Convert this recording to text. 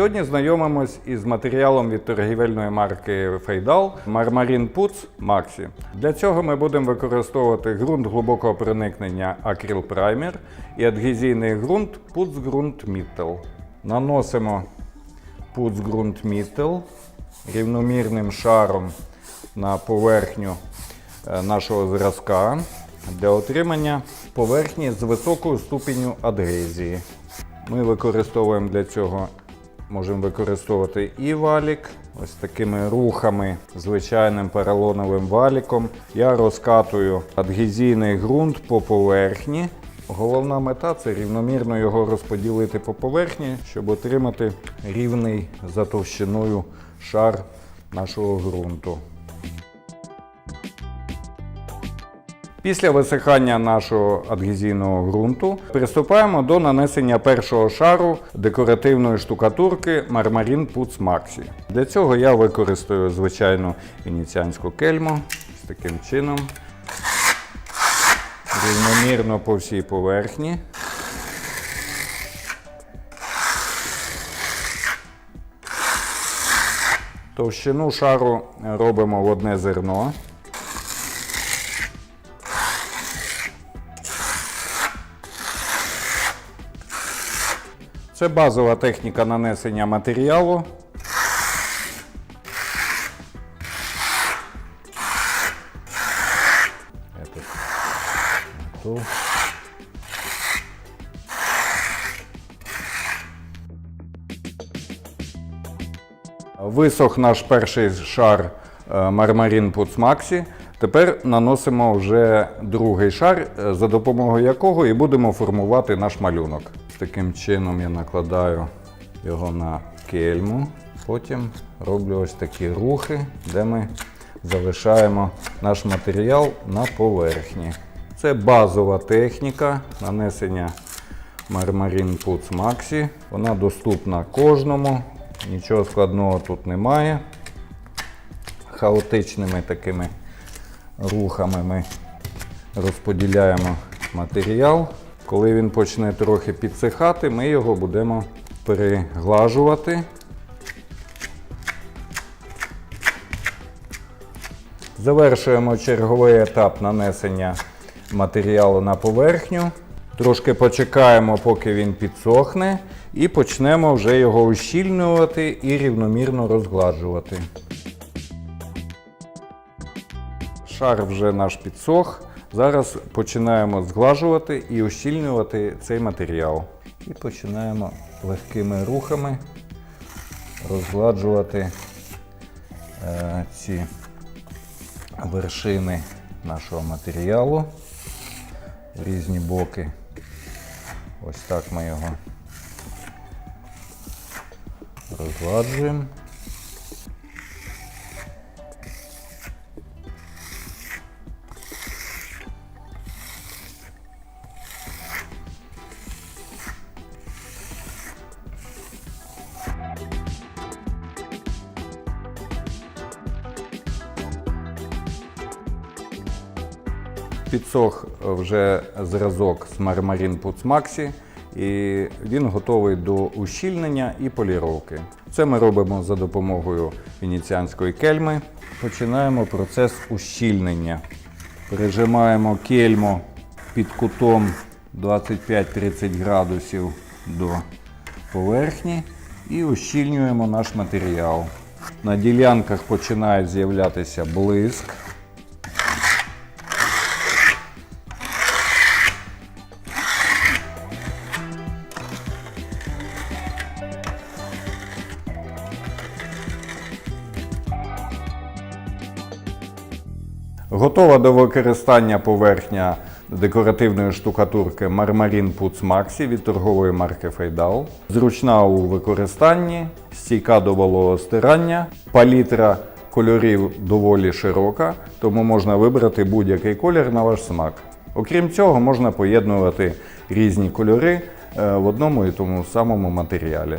Сьогодні знайомимось із матеріалом від торгівельної марки Фейдал Marmarin Puts Maxi. Для цього ми будемо використовувати ґрунт глибокого проникнення Acryl Primer і адгезійний ґрунт Puts Grunt Mittel. Наносимо Puts Grunt Mittel рівномірним шаром на поверхню е, нашого зразка для отримання поверхні з високою ступеню адгезії. Ми використовуємо для цього, можемо використовувати і валік, ось такими рухами, звичайним поролоновим валіком. Я розкатую адгезійний ґрунт по поверхні. Головна мета це рівномірно його розподілити по поверхні, щоб отримати рівний за товщиною шар нашого ґрунту. Після висихання нашого адгезійного ґрунту приступаємо до нанесення першого шару декоративної штукатурки Marmarin Puts Maxi. Для цього я використаю звичайну венеціанську кельму з таким чином. Рівномірно по всій поверхні. Товщину шару робимо в одне зерно. Це базова техніка нанесення матеріалу. Висох наш перший шар е, Marmarin Puts Maxi. Тепер наносимо вже другий шар, е, за допомогою якого і будемо формувати наш малюнок. Таким чином я накладаю його на кельму. Потім роблю ось такі рухи, де ми залишаємо наш матеріал на поверхні. Це базова техніка нанесення Marmarin Puts Maxi. Вона доступна кожному, нічого складного тут немає. Хаотичними такими рухами ми розподіляємо матеріал. Коли він почне трохи підсихати, ми його будемо переглажувати. Завершуємо черговий етап нанесення матеріалу на поверхню. Трошки почекаємо, поки він підсохне, і почнемо вже його ущільнювати і рівномірно розгладжувати. Шар вже наш підсох. Зараз починаємо зглажувати і ущільнювати цей матеріал. І починаємо легкими рухами розгладжувати е, ці вершини нашого матеріалу в різні боки. Ось так ми його розгладжуємо. Підсох вже зразок з Marmarin Puts Maxi і він готовий до ущільнення і поліровки. Це ми робимо за допомогою венеціанської кельми. Починаємо процес ущільнення. Прижимаємо кельму під кутом 25-30 градусів до поверхні і ущільнюємо наш матеріал. На ділянках починає з'являтися блиск. Готова до використання поверхня декоративної штукатурки Marmarin Puts Maxi від торгової марки Фейдал. Зручна у використанні, стійка до вологого стирання, палітра кольорів доволі широка, тому можна вибрати будь-який колір на ваш смак. Окрім цього, можна поєднувати різні кольори е, в одному і тому самому матеріалі.